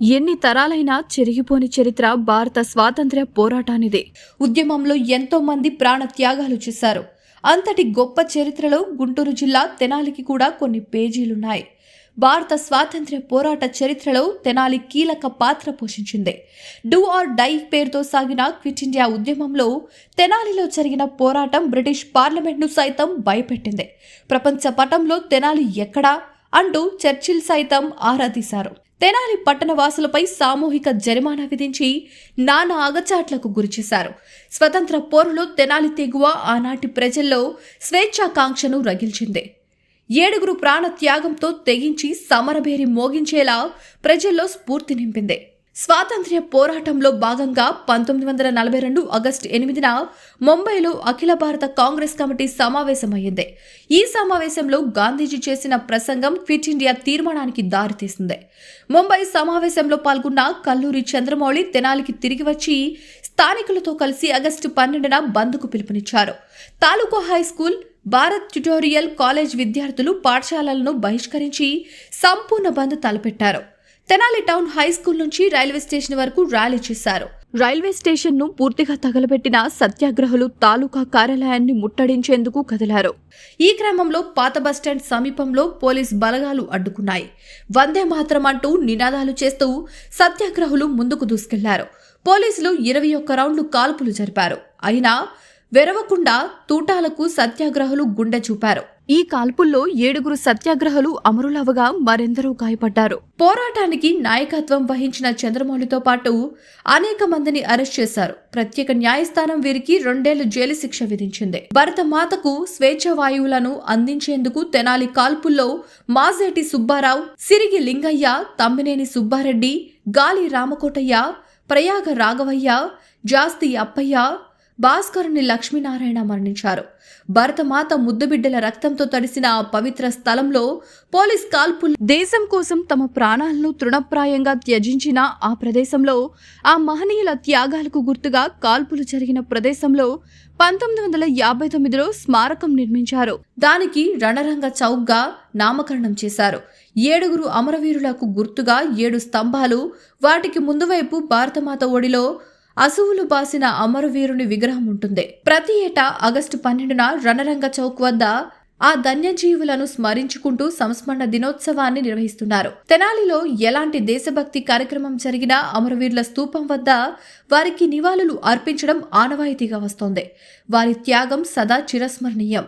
ఎన్ని తరాలైనా చెరిగిపోని చరిత్ర భారత స్వాతంత్ర్య పోరాటానిదే. ఉద్యమంలో ఎంతో మంది ప్రాణ త్యాగాలు చేశారు. అంతటి గొప్ప చరిత్రలో గుంటూరు జిల్లా తెనాలికి కూడా కొన్ని పేజీలున్నాయి. భారత స్వాతంత్ర్య పోరాట చరిత్రలో తెనాలి కీలక పాత్ర పోషించింది. డూ ఆర్ డై పేరుతో సాగిన క్విట్ ఇండియా ఉద్యమంలో తెనాలిలో జరిగిన పోరాటం బ్రిటిష్ పార్లమెంట్ను సైతం భయపెట్టింది. ప్రపంచ పటంలో తెనాలి ఎక్కడా అంటూ చర్చిల్ సైతం ఆరా తీశారు తెనాలి పట్టణ వాసులపై సామూహిక జరిమానా విధించి నానా అగచాట్లకు గురిచేశారు. స్వతంత్ర పోరులో తెనాలి తెగువ ఆనాటి ప్రజల్లో స్వేచ్ఛాకాంక్షను రగిల్చింది. ఏడుగురు ప్రాణ త్యాగంతో తెగించి సమరభేరి మోగించేలా ప్రజల్లో స్ఫూర్తి నింపింది. స్వాతంత్ర్య పోరాటంలో భాగంగా పంతొమ్మిది వందల నలభై రెండు ఆగస్టు ఎనిమిదిన ముంబైలో అఖిల భారత కాంగ్రెస్ కమిటీ సమావేశమైంది ఈ సమావేశంలో గాంధీజీ చేసిన ప్రసంగం క్విట్ ఇండియా తీర్మానానికి దారితీసింది. ముంబై సమావేశంలో పాల్గొన్న కల్లూరి చంద్రమౌళి తెనాలికి తిరిగి వచ్చి స్థానికులతో కలిసి ఆగస్టు పన్నెండున బంద్కు పిలుపునిచ్చారు. తాలూకా high school Bharat tutorial college విద్యార్థులు పాఠశాలలను బహిష్కరించి సంపూర్ణ బంద్ తలపెట్టారు. తెనాలి టౌన్ హై స్కూల్ నుంచి రైల్వే స్టేషన్ వరకు ర్యాలీ చేశారు. రైల్వే స్టేషన్ను పూర్తిగా తగలబెట్టిన సత్యాగ్రహులు తాలూకా కార్యాలయాన్ని ముట్టడించేందుకు కదిలారు. ఈ క్రమంలో పాత బస్టాండ్ సమీపంలో పోలీస్ బలగాలు అడ్డుకున్నాయి. వందే మాత్రం అంటూ నినాదాలు చేస్తూ సత్యాగ్రహులు ముందుకు దూసుకెళ్ళారు. పోలీసులు ఇరవై ఒక్క రౌండ్లు కాల్పులు జరిపారు. అయినా వెరవకుండా తూటాలకు సత్యాగ్రహులు గుండె చూపారు. ఈ కాల్పుల్లో ఏడుగురు సత్యాగ్రహులు అమరులవగా మరెందరో గాయపడ్డారు. పోరాటానికి నాయకత్వం వహించిన చంద్రమౌళితో పాటు అనేక మందిని అరెస్ట్ చేశారు. ప్రత్యేక న్యాయస్థానం వీరికి రెండేళ్ళు జైలు శిక్ష విధించింది. భరత మాతకు స్వేచ్ఛ వాయువులను అందించేందుకు తెనాలి కాల్పుల్లో మాజేటి సుబ్బారావు సిరిగి లింగయ్య తమ్మినేని సుబ్బారెడ్డి గాలి రామకోటయ్య ప్రయాగ రాఘవయ్య జాస్తి అప్పయ్య భాస్కరుని లక్ష్మీనారాయణ మరణించారు. భరతమాత ముద్దుబిడ్డల రక్తంతో తడిసిన ఆ పవిత్ర స్థలంలో పోలీస్ కాల్పులు దేశం కోసం తమ ప్రాణాలను తృణప్రాయంగా త్యజించిన ఆ ప్రదేశంలో ఆ మహనీయుల త్యాగాలకు గుర్తుగా కాల్పులు జరిగిన ప్రదేశంలో పంతొమ్మిది వందల యాభై తొమ్మిదిలో స్మారకం నిర్మించారు. దానికి రణరంగ చౌక్గా నామకరణం చేశారు. ఏడుగురు అమరవీరులకు గుర్తుగా ఏడు స్తంభాలు వాటికి ముందువైపు భారతమాత ఒడిలో అసువులు బాసిన అమరవీరుని విగ్రహం ఉంటుంది. ప్రతి ఏటా ఆగస్టు పన్నెండున రణరంగ చౌక్ వద్ద ఆ ధన్యజీవులను స్మరించుకుంటూ సంస్మరణ దినోత్సవాన్ని నిర్వహిస్తున్నారు. తెనాలిలో ఎలాంటి దేశభక్తి కార్యక్రమం జరిగినా అమరవీరుల స్తూపం వద్ద వారికి నివాళులు అర్పించడం ఆనవాయితీగా వస్తోంది. వారి త్యాగం సదా చిరస్మరణీయం.